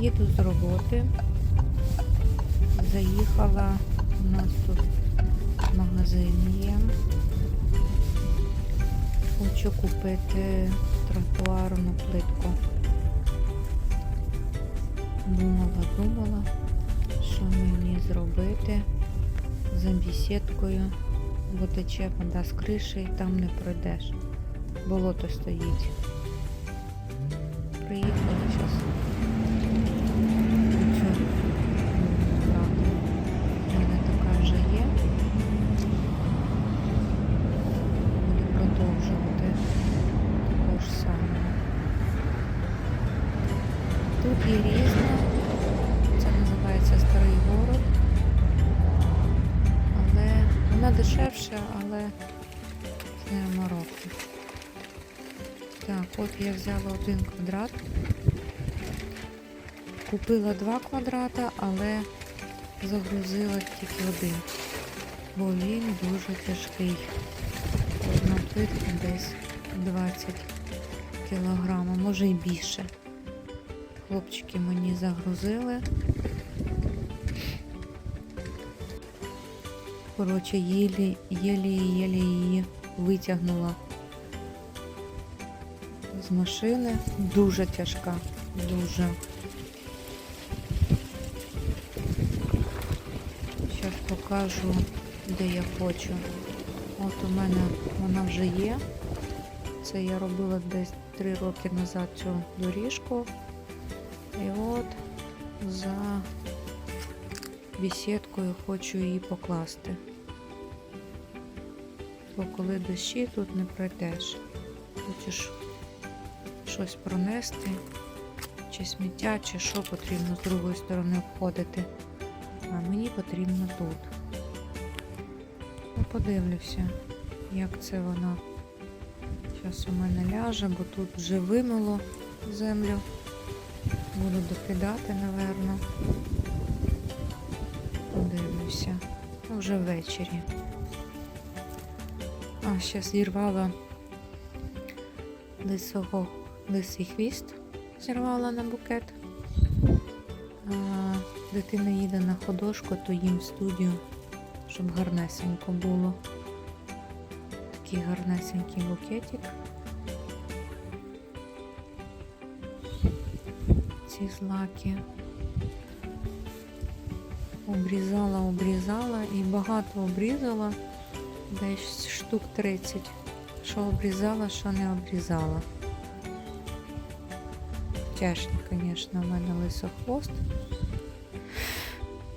Їду з роботи. Заїхала. У нас тут магазин є. Хочу купити тротуарну плитку. Думала, думала, що мені зробити за бісідкою, бо тече вода з криші і там не пройдеш. Болото стоїть. Приїхала зараз. Є різне. Це називається старий город. Але вона дешевша, але з нею мороки. Так, от я взяла один квадрат. Купила два квадрата, але загрузила тільки один, бо він дуже тяжкий. Одна десь 20 кілограма, може і більше. Хлопчики мені загрузили. Коротше, єлі, єлі, єлі її витягнула з машини. Дуже тяжка, дуже. Зараз покажу, де я хочу. От у мене вона вже є. Це я робила десь 3 роки назад цю доріжку. І от за бесідкою хочу її покласти. Бо коли дощі тут не пройдеш. Хочеш щось пронести, чи сміття, чи що потрібно з другої сторони обходити. А мені потрібно тут. Подивлюся, як це воно зараз у мене ляже, бо тут вже вимило землю. Буду докидати, напевно. Подивлюся. Вже ввечері. А, зараз зірвала лисого, лисий хвіст, зірвала на букет. А, дитина їде на ходошку, то їм в студію, щоб гарнесенько було. Такий гарнесенький букетик. Ці злаки. Обрізала, обрізала і багато обрізала, десь штук 30. Що обрізала, що не обрізала. Тяжко, звісно, в мене лисохвост.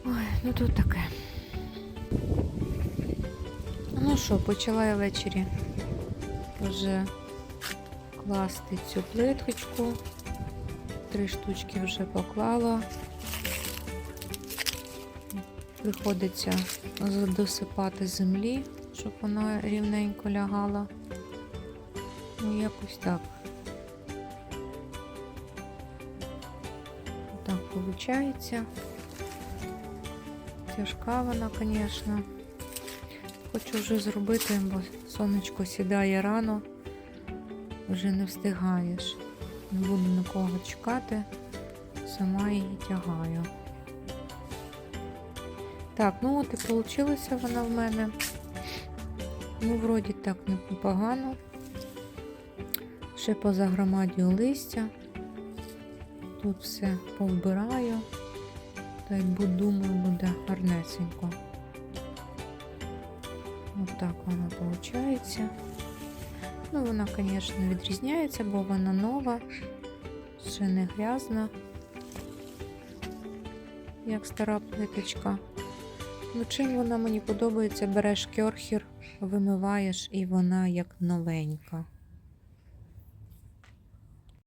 Ой, ну тут таке. Ну що, почала я ввечері вже класти цю плиточку. Три штучки вже поклала. Приходиться досипати землі, щоб вона рівненько лягала. Ну, якось так. Так виходить. Тяжка вона, звісно. Хочу вже зробити, бо сонечко сідає рано, вже не встигаєш. Не буду нікого чекати, сама її тягаю. Так, ну от і вийшла вона в мене. Ну, вроді так непогано. Ще позагромадю листя. Тут все повбираю. Та й думаю, буде гарнесенько. Ось так воно виходить. Ну, вона, звісно, відрізняється, бо вона нова, ще не грязна, як стара плиточка. Ну, чим вона мені подобається, береш кьорхір, вимиваєш і вона як новенька.